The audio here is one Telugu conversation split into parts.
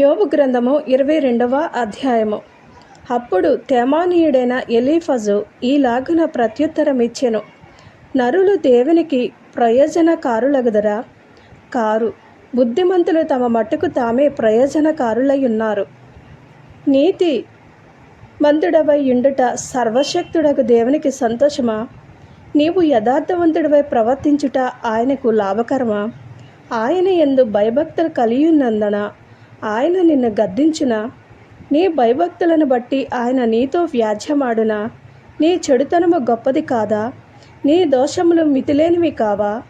యోబు గ్రంథము ఇరవై రెండవ అధ్యాయము. అప్పుడు తేమానీయుడైన ఎలీఫజు ఈలాగున ప్రత్యుత్తరం ఇచ్చెను నరులు దేవునికి ప్రయోజనకారులగుదరా? కారు. బుద్ధిమంతులు తమ మట్టుకు తామే ప్రయోజనకారులై ఉన్నారు నీతి మంతుడవై ఉండుట సర్వశక్తుడకు దేవునికి సంతోషమా? నీవు యథార్థవంతుడివై ప్రవర్తించుట ఆయనకు లాభకరమా? ఆయన ఎందు భయభక్తులు కలియున్నందున? ఆయన నిన్ను గద్దించిన? నీ భయభక్తులను బట్టి ఆయన నీతో వ్యాజ్యమాడునా? నీ చెడుతనము గొప్పది కాదా? నీ దోషములు మితిలేనివి కావా?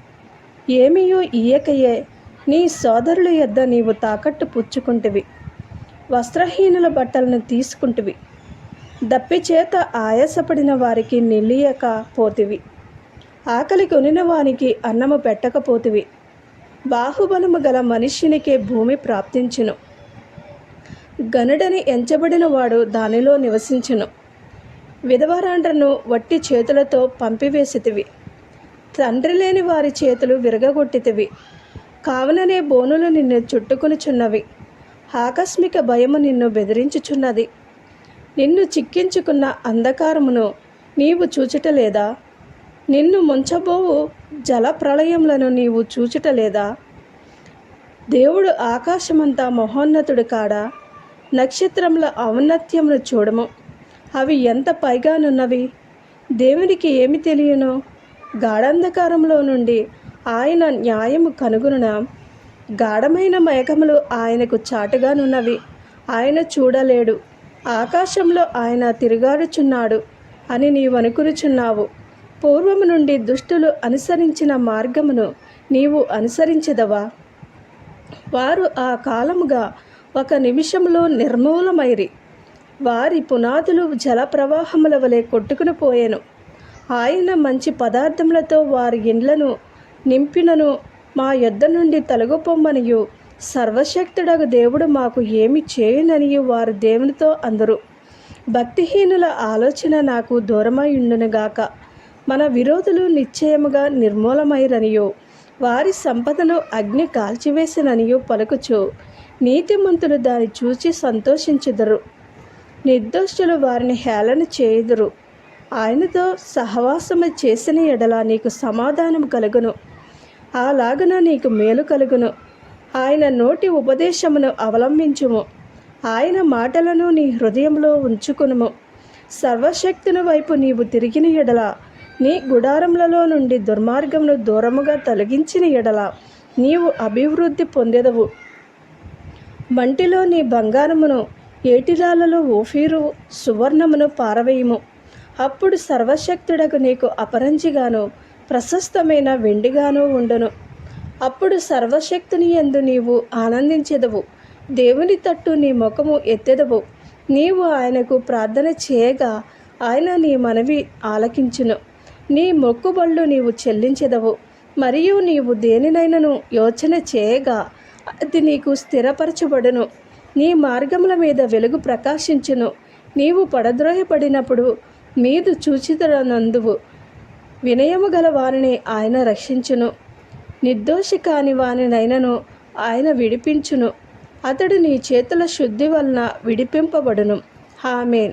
ఏమీయూ ఇయ్యకయే. నీ సోదరుల యొద్ద నీవు తాకట్టు పుచ్చుకుంటివి. వస్త్రహీనుల బట్టలను తీసుకుంటివి. దప్పిచేత ఆయాసపడిన వారికి నిలియక పోతివి. ఆకలి కొనిన వానికి అన్నము పెట్టకపోతివి. బాహుబలము గల మనిషినికే భూమి ప్రాప్తించును. గనుడని ఎంచబడిన వాడు దానిలో నివసించును. విధవరాండ్రను వట్టి చేతులతో పంపివేసితివి. తండ్రి లేని వారి చేతులు విరగగొట్టితివి. కావుననే బోనులు నిన్ను చుట్టుకునిచున్నవి. ఆకస్మిక భయము నిన్ను బెదిరించుచున్నది. నిన్ను చిక్కించుకున్న అంధకారమును నీవు చూచుటలేదా? నిన్ను ముంచబోవు జల ప్రళయములను నీవు చూచుటలేదా? దేవుడు ఆకాశమంతా మహోన్నతుడు కాడా? నక్షత్రముల ఔన్నత్యమును చూడము. అవి ఎంత పైగానున్నవి? దేవునికి ఏమి తెలియను? గాఢంధకారంలో నుండి ఆయన న్యాయము కనుగొనున? గాఢమైన మేఘములు ఆయనకు చాటుగానున్నవి. ఆయన చూడలేడు. ఆకాశంలో ఆయన తిరుగాడుచున్నాడు అని నీవు అనుకునుచున్నావు. పూర్వము నుండి దుష్టులు అనుసరించిన మార్గమును నీవు అనుసరించదవా? వారు ఆ కాలముగా ఒక నిమిషంలో నిర్మూలమైరి. వారి పునాదులు జల ప్రవాహముల వలె కొట్టుకుని పోయాను. ఆయన మంచి పదార్థములతో వారి ఇండ్లను నింపినను. మా యొద్ద నుండి తొలగిపోమ్మనియు. సర్వశక్తుడగు దేవుడు మాకు ఏమి చేయుననియు వారు దేవునితో అందరు. భక్తిహీనుల ఆలోచన నాకు దూరమయుండునుగాక మన విరోధులు నిశ్చయముగా నిర్మూలమైరనియో. వారి సంపదను అగ్ని కాల్చివేసిననియో పలుకుచు. నీతిమంతులు దాన్ని చూచి సంతోషించుదురు. నిర్దోషులు వారిని హేళన చేయుదురు. ఆయనతో సహవాసము చేసిన ఎడల నీకు సమాధానం కలుగును. అలాగున నీకు మేలు కలుగును. ఆయన నోటి ఉపదేశమును అవలంబించుము. ఆయన మాటలను నీ హృదయంలో ఉంచుకునుము. సర్వశక్తుని వైపు నీవు తిరిగిన ఎడల నీ గుడారములలో నుండి దుర్మార్గమును దూరముగా తొలగించిన ఎడల నీవు అభివృద్ధి పొందెదవు. మంటిలో నీ బంగారమును ఏటిరాలలో ఓఫీరు సువర్ణమును పారవేయము. అప్పుడు సర్వశక్తుడకు నీకు అపరంజిగాను ప్రశస్తమైన వెండిగాను ఉండును. అప్పుడు సర్వశక్తిని ఎందు నీవు ఆనందించెదవు. దేవుని తట్టు నీ ముఖము ఎత్తెదవు. నీవు ఆయనకు ప్రార్థన చేయగా ఆయన నీ మనవి ఆలకించును. నీ మొక్కుబళ్ళు నీవు చెల్లించెదవు. మరియు నీవు దేనినైనను యోచన చేయగా అది నీకు స్థిరపరచబడును. నీ మార్గముల మీద వెలుగు ప్రకాశించును. నీవు పడద్రోయపడినప్పుడు మీదు చూచితనందువు. వినయము గల వారిని ఆయన రక్షించును. నిర్దోషి కాని వానినైనను ఆయన విడిపించును. అతడు నీ చేతుల శుద్ధి వలన విడిపింపబడును. హామేన్